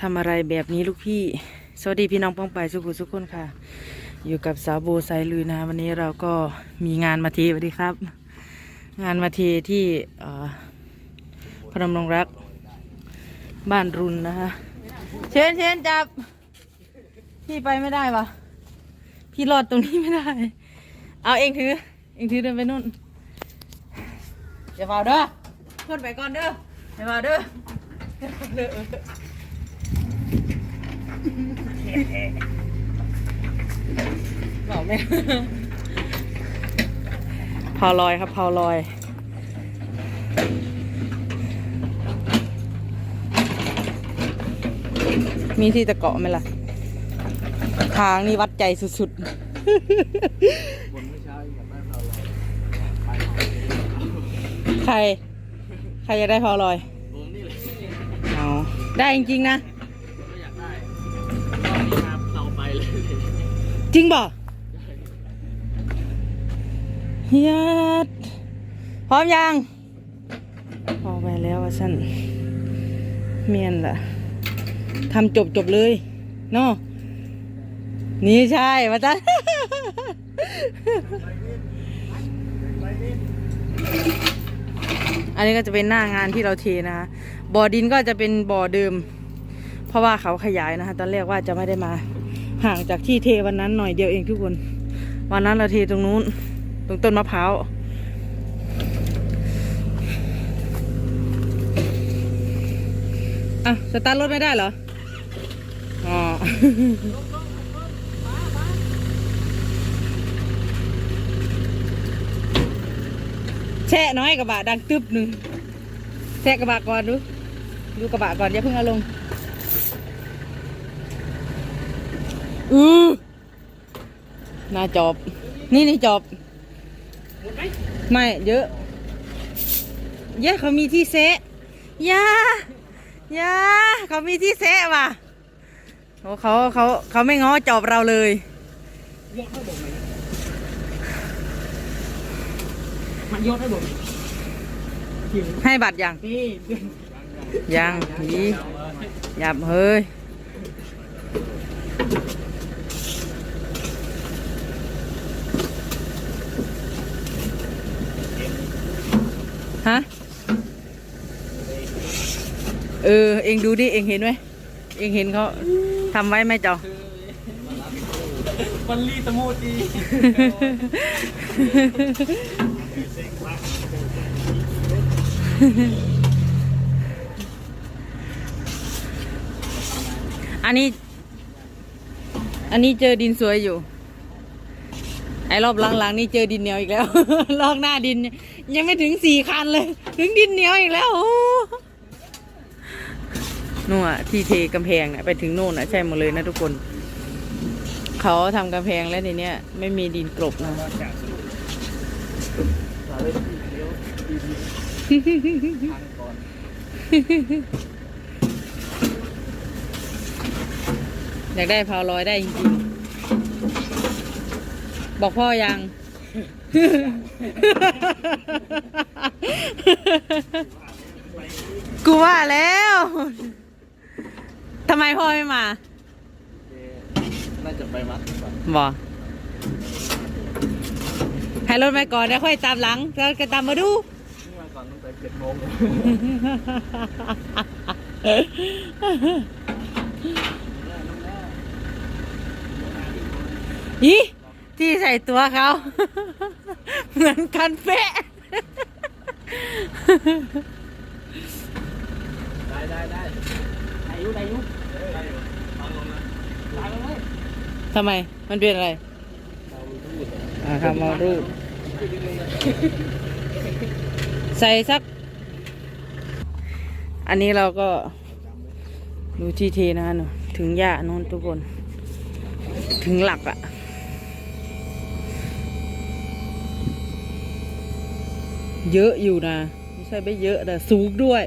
ทำอะไรแบบนี้ลูกพี่ สวัสดีพี่น้องป้องไปสุขุสุขคนค่ะ อยู่กับสาวโบไซลุยนะ วันนี้เราก็มีงานมาเทสวัสดีครับ งานมาเทที่พนมรงรัก บ้านรุนนะคะเชนเชนจับ พี่ไปไม่ได้ปะพี่รอดตรงนี้ไม่ได้ เอาเองถือ เองถือเดินไปนู่นอย่าเฝ้าเด้อขึ้นไปก่อนเด้ออย่าเฝ้าเด้อ บอกไหมเผาลอยครับเผาลอย มีที่ตะเกาะไหมล่ะ ทางนี่วัดใจสุดๆ ใคร ใครจะได้เผาลอย เอาได้จริงๆนะ จริงบ่เฮียดพร้อมยังพอไปแล้วว่าสั้นเมียนล่ะทำจบจบเลยเนาะนี่ใช่ว่าสั้นอันนี้ก็จะเป็นหน้างานที่เราเทนะคะบ่อดินก็จะเป็นบ่อเดิม เพราะว่าเขาขยายนะคะ ตอนแรกว่าจะไม่ได้มา ห่างจากที่เทวันนั้นหน่อยเดียวเองทุกคน วันนั้นเราเทตรงนู้น ตรงต้นมะพร้าวอะสตาร์ทรถไม่ได้เหรอ อ๋อแช่น้อยกระบะดังตึบหนึ่งแช่กระบะก่อนดู ดูกระบะก่อนอย่าเพิ่งเอาลง อือหน้าจอบ นี่นี่จอบ ไม่ เยอะ เยอะเขามีที่เซะยายาเขามีที่เซะว่ะโอ้เขาเขาเขาไม่ง้อจอบเราเลยยกให้ผมไหมมันยกให้ผมให้บัตรยังนี่ ยังหีหยับเฮ้ย ฮะ เออ เองดูดิ เองเห็นไหม เองเห็นเขาทำไว้ไหมจอมันรีตะมูดีอันนี้ อันนี้เจอดินสวยอยู่ ไอ้รอบหลังๆนี่เจอดินเหนียวอีกแล้ว ลอกหน้าดิน ยังไม่ถึงสี่คันเลย ถึงดินเหนียวอีกแล้วนู่นอะที่เทกำแพงน่ะไปถึงโน่นอะใช่หมดเลยนะทุกคน เขาทำกำแพงแล้วในเนี้ยไม่มีดินกลบนะอยากได้พาวลอยได้จริง บอกพ่อยัง กูว่าแล้วทำไมพ่อไม่มา น่าจะไปมัดก่อนบอกให้รถไปก่อนแล้วค่อยตามหลัง แล้วก็ตามมาดูนี่มาก่อนตั้งแต่เจ็ดโมงอี ที่ใส่ตัวเขา เหมือนกันเป๊ะ ได้ได้ได้อายุอายุได้อยู่เอาลงนะลายลงเลยทำไม มันเป็นอะไรเอาดูดอ่าครับมารูดใส่สัก อันนี้เราก็ดูที่เทนะหนูถึงหญ้าโน้นทุกคน ถึงหลักอะ่ เยอะอยู่นะ ไม่ใช่ไม่เยอะแต่สูงด้วย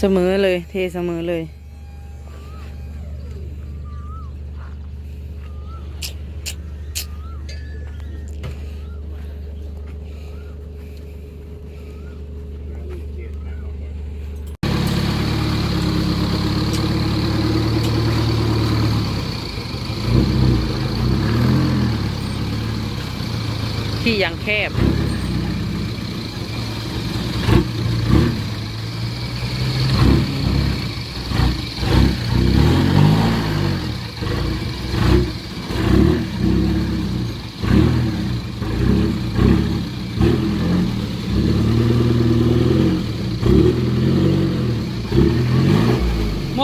เสมอเลย เทเสมอเลย ที่ยังแคบ โม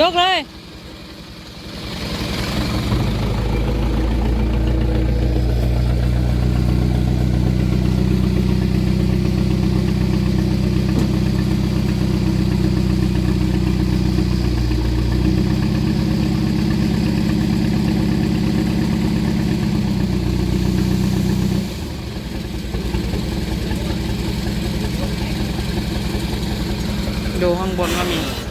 ยกเลย ดูข้างบนก็มี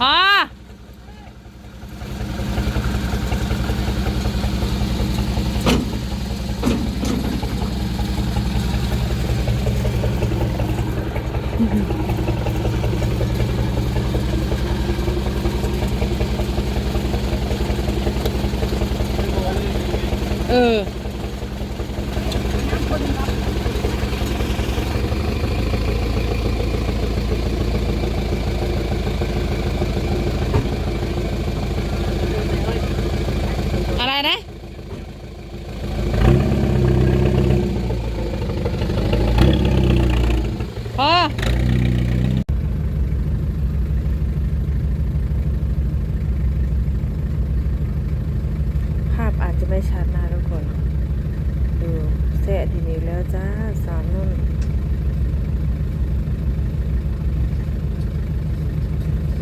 พอ เอออะไรนะ พอ ภาพอาจจะ ไม่ชัดนะทุกคน ดูแสะทีนี้แล้วจ้าสามนุ่น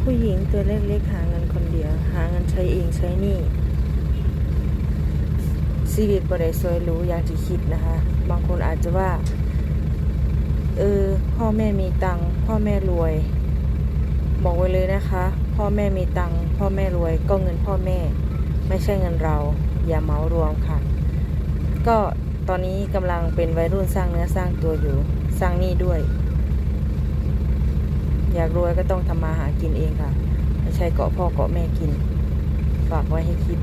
ผู้หญิงตัวเล็กๆหาเงินคนเดียว หาเงินใช้เองใช้หนี่ชีวิตบ่ได้สวยรู้อย่างที่คิดนะคะ บางคนอาจจะว่า เออ พ่อแม่มีตังค์พ่อแม่รวย บอกไว้เลยนะคะ พ่อแม่มีตังค์พ่อแม่รวยก็เงินพ่อแม่ ไม่ใช่เงินเรา อย่าเมารวมค่ะ ก็ตอนนี้กำลังเป็นวัยรุ่นสร้างเนื้อสร้างตัวอยู่ สร้างหนี้ด้วย อยากรวยก็ต้องทำมาหากินเองค่ะ ไม่ใช่เกาะพ่อเกาะแม่กิน ฝากไว้ให้คิด